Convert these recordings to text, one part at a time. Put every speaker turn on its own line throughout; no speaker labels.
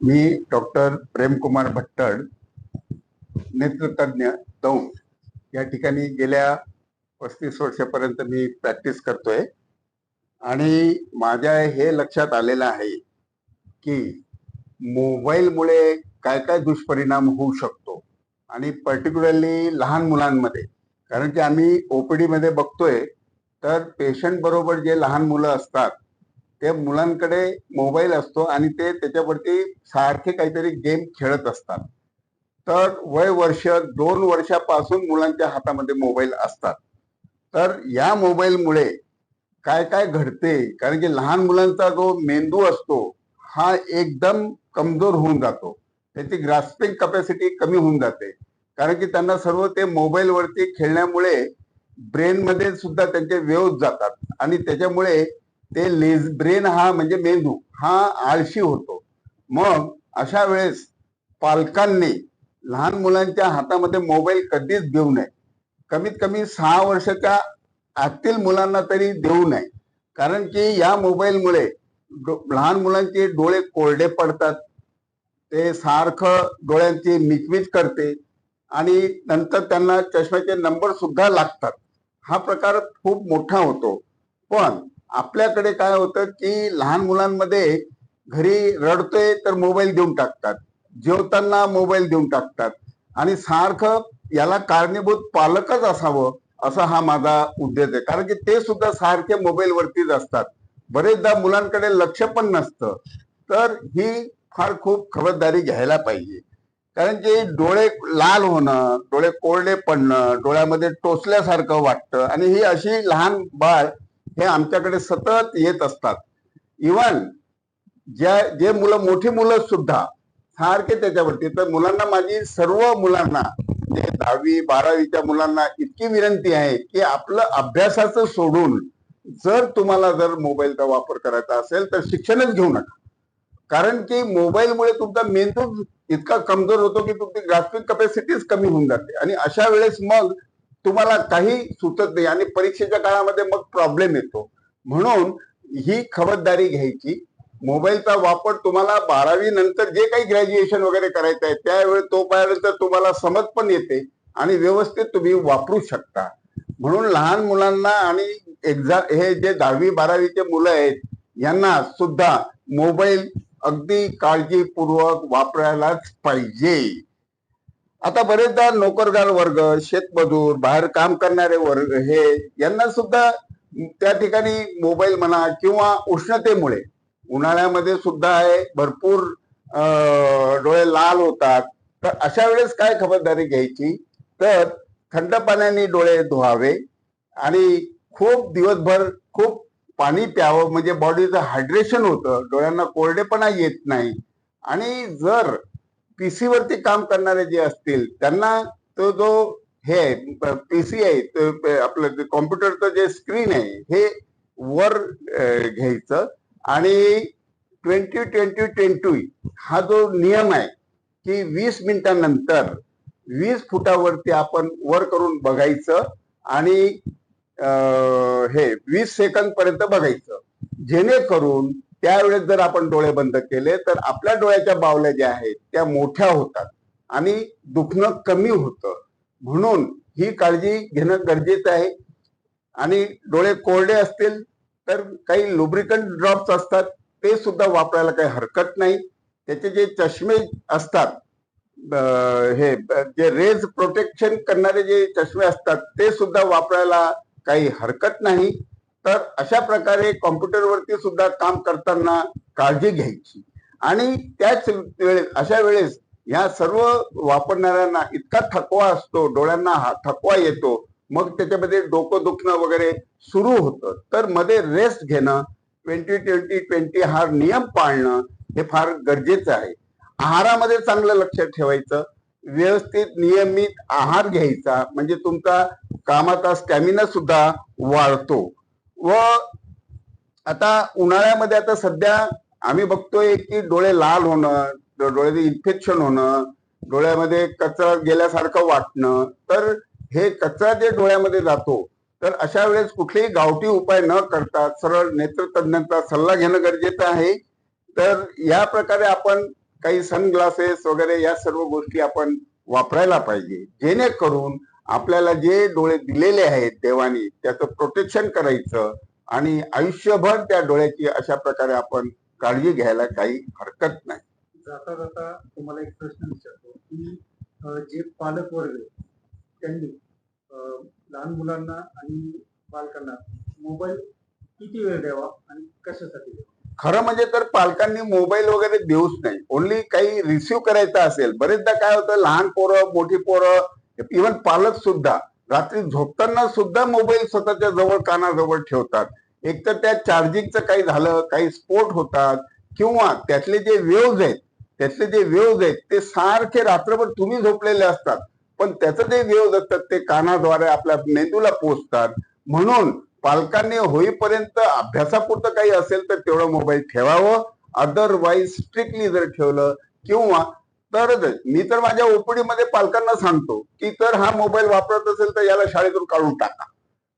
मी doctor Premkumar Bhattad नेत्रतज्ञ दौंड. या ठिकाणी गेल्या पस्तीस वर्षापर्यंत मी प्रॅक्टिस करतोय. आणि माझ्या हे लक्षात आलेलं आहे की मोबाईलमुळे काय काय दुष्परिणाम होऊ शकतो. आणि पर्टिक्युलरली लहान मुलांमध्ये. कारण की आम्ही ओपीडीमध्ये बघतोय तर पेशंट बरोबर जे लहान मुलं असतात त्या मुलांकडे मोबाईल असतो आणि ते त्याच्यावरती सारखे काहीतरी गेम खेळत असतात. तर वय वर्ष दोन वर्षापासून मुलांच्या हातामध्ये मोबाईल असतात. तर या मोबाईलमुळे काय काय घडते? कारण की लहान मुलांचा जो मेंदू असतो हा एकदम कमजोर होऊन जातो. त्याची ग्रास्पिंग कपॅसिटी कमी होऊन जाते. कारण की त्यांना सर्व ते मोबाईलवरती खेळण्यामुळे ब्रेनमध्ये सुद्धा त्यांचे वेव्ह जातात. आणि त्याच्यामुळे ते लेज ब्रेन हा म्हणजे मेंदू हा आळशी होतो. मग अशा वेळेस पालकांनी लहान मुलांच्या हातामध्ये मोबाईल कधीच देऊ नये. कमीत कमी सहा वर्षाच्या आतील मुलांना तरी देऊ नये. कारण की या मोबाईलमुळे डो- लहान मुलांचे डोळे कोरडे पडतात. ते सारखं डोळ्यांची मिचमिच करते आणि नंतर त्यांना चष्म्याचे नंबर सुद्धा लागतात. हा प्रकार खूप मोठा होतो. पण आपल्याकडे काय होतं की लहान मुलांमध्ये घरी रडतोय तर मोबाईल देऊन टाकतात जेवताना मोबाईल देऊन टाकतात. आणि सारखं याला कारणीभूत पालकच असावं असा हा माझा उद्देश आहे. कारण की ते सुद्धा सारखे मोबाईल वरतीच असतात. बरेचदा मुलांकडे लक्ष पण नसतं. तर ही फार खूप खबरदारी घ्यायला पाहिजे. कारण की डोळे लाल होणं डोळे कोरडे पडणं डोळ्यामध्ये टोचल्यासारखं वाटतं. आणि ही अशी लहान बाळ हे आमच्याकडे सतत येत असतात. इवन ज्या जे मुलं मोठी मुलं सुद्धा सारखे त्याच्यावरती तर मुलांना माझी सर्व मुलांना दहावी बारावीच्या मुलांना इतकी विनंती आहे की आपलं अभ्यासाचं सोडून जर तुम्हाला जर मोबाईलचा वापर करायचा असेल तर शिक्षणच घेऊ नका. कारण की मोबाईलमुळे तुमचा मेंदू इतका कमजोर होतो की तुमची ग्राफिक कपॅसिटीच कमी होऊन जाते. आणि अशा वेळेस मग तुम्हाला काही सुचत नाही आणि परीक्षेच्या काळामध्ये मग प्रॉब्लेम येतो. म्हणून ही खबरदारी घ्यायची. मोबाईलचा वापर तुम्हाला बारावी नंतर जे काही ग्रॅज्युएशन वगैरे करायचं आहे त्यावेळी तोपर्यंत तुम्हाला समज पण येते आणि व्यवस्थित तुम्ही वापरू शकता. म्हणून लहान मुलांना आणि एक्झाम हे जे दहावी बारावीचे मुलं आहेत यांना सुद्धा मोबाईल अगदी काळजीपूर्वक वापरायलाच पाहिजे. आता बरेचदा नोकरदार वर्ग शेतमजूर बाहेर काम करणारे वर्ग हे यांना सुद्धा त्या ठिकाणी मोबाईल म्हणा किंवा उष्णतेमुळे उन्हाळ्यामध्ये सुद्धा आहे भरपूर डोळे लाल होतात. तर अशा वेळेस काय खबरदारी घ्यायची? तर थंड पाण्याने डोळे धुवावे आणि खूप दिवसभर खूप पाणी प्यावं म्हणजे बॉडीचं हायड्रेशन होतं डोळ्यांना कोरडेपणा येत नाही. आणि जर पीसी वरती काम करणारे जे असतील त्यांना तो जो हे पीसी आहे आपलं कॉम्प्युटरचं जे स्क्रीन आहे हे वर घ्यायचं. आणि ट्वेंटी ट्वेंटी ट्वेंटी हा जो नियम आहे की वीस मिनिटांनंतर वीस फुटावरती आपण वर करून बघायचं आणि हे वीस सेकंद पर्यंत बघायचं. जेणेकरून त्यावेळेस जर आपण डोळे बंद केले तर आपल्या डोळ्याच्या बावल्या ज्या आहेत त्या मोठ्या होतात आणि दुखणं कमी होतं. म्हणून ही काळजी घेणं गरजेचं आहे. आणि डोळे कोरडे असतील तर काही लुब्रिकंट ड्रॉप्स असतात ते सुद्धा वापरायला काही हरकत नाही. त्याचे जे चष्मे असतात हे जे रेज प्रोटेक्शन करणारे जे चष्मे असतात ते सुद्धा वापरायला काही हरकत नाही. तर अशा प्रकारे कॉम्प्युटरवरती सुद्धा काम करताना काळजी घ्यायची. आणि त्याच वेळेस अशा वेळेस ह्या सर्व वापरणाऱ्यांना इतका थकवा असतो डोळ्यांना हा थकवा येतो मग त्याच्यामध्ये डोकं दुखणं वगैरे सुरू होतं. तर मध्ये रेस्ट घेणं ट्वेंटी ट्वेंटी ट्वेंटी हा नियम पाळणं हे फार गरजेचं आहे. आहारामध्ये चांगलं लक्ष ठेवायचं व्यवस्थित नियमित आहार घ्यायचा म्हणजे तुमचा कामाचा स्टॅमिना सुद्धा वाढतो. व आता उन्हाळ्यामध्ये आता सध्या आम्ही बघतोय की डोळे लाल होणं डोळ्याचे इन्फेक्शन होणं डोळ्यामध्ये कचरा गेल्यासारखं वाटणं तर हे कचरा जे डोळ्यामध्ये जातो तर अशा वेळेस कुठलेही गावठी उपाय न करता सरळ नेत्रतज्ञांचा सल्ला घेणं गरजेचं आहे. तर या प्रकारे आपण काही सनग्लासेस वगैरे या सर्व गोष्टी आपण वापरायला पाहिजे. जेणेकरून आपल्याला जे डोळे दिलेले आहेत देवानी त्याचं प्रोटेक्शन करायचं आणि आयुष्यभर त्या डोळ्याची अशा प्रकारे आपण काळजी घ्यायला काही हरकत नाही.
जाता जाता तुम्हाला एक प्रश्न विचारतो की जे पालक वर्ग त्यांनी लहान मुलांना आणि बालकांना मोबाईल किती वेळ द्यावा आणि कशासाठी द्यावा?
खरं म्हणजे तर पालकांनी मोबाईल वगैरे देऊच नाही. ओन्ली काही रिसिव्ह करायचं असेल. बरेचदा काय होतं लहान पोरं मोठी पोरं इव्हन पालक सुद्धा रात्री झोपताना सुद्धा मोबाईल स्वतःच्या जवळ कानाजवळ ठेवतात. एकतर त्या चार्जिंगचं काही झालं काही स्फोट होतात किंवा त्यातले जे वेव्ज आहेत त्यातले जे वेव्ज आहेत ते सारखे रात्रभर तुम्ही झोपलेले असतात. पण त्याचं जे वेव्ज असतात ते कानाद्वारे आपल्या मेंदूला पोचतात. म्हणून पालकांनी होईपर्यंत अभ्यासापुरतं काही असेल तर तेवढं मोबाईल ठेवावं. अदरवाईज स्ट्रिक्टली जर ठेवलं किंवा तरच मी तर माझ्या ओपीडी मध्ये पालकांना सांगतो की तर हा मोबाईल वापरत असेल तर याला शाळेतून काढून टाका.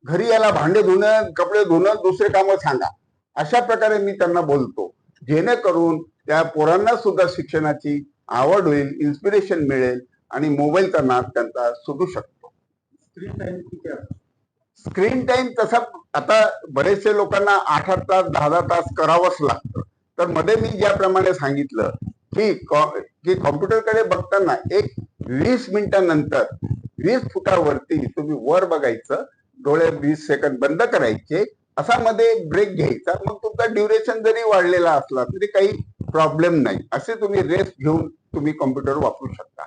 घरी याला भांडे धुणं कपडे धुणं दुसरे कामं सांगा. अशा प्रकारे मी त्यांना बोलतो. जेणेकरून त्या पोरांना सुद्धा शिक्षणाची आवड होईल इन्स्पिरेशन मिळेल आणि मोबाईलचा नाद त्यांचा सुटू शकतो.
स्क्रीन टाइम किती असतो
स्क्रीन टाइम तसा आता बरेचसे लोकांना आठ आठ तास दहा दहा तास करावंच लागतं. तर मध्ये मी ज्याप्रमाणे सांगितलं की की कॉम्प्युटरकडे बघताना एक वीस मिनिटानंतर वीस फुटावरती तुम्ही वर बघायचं डोळे वीस सेकंद बंद करायचे असा मध्ये ब्रेक घ्यायचा मग तुमचा ड्युरेशन जरी वाढलेला असला तरी काही प्रॉब्लेम नाही. असे तुम्ही रेस्ट घेऊन तुम्ही कॉम्प्युटर वापरू शकता.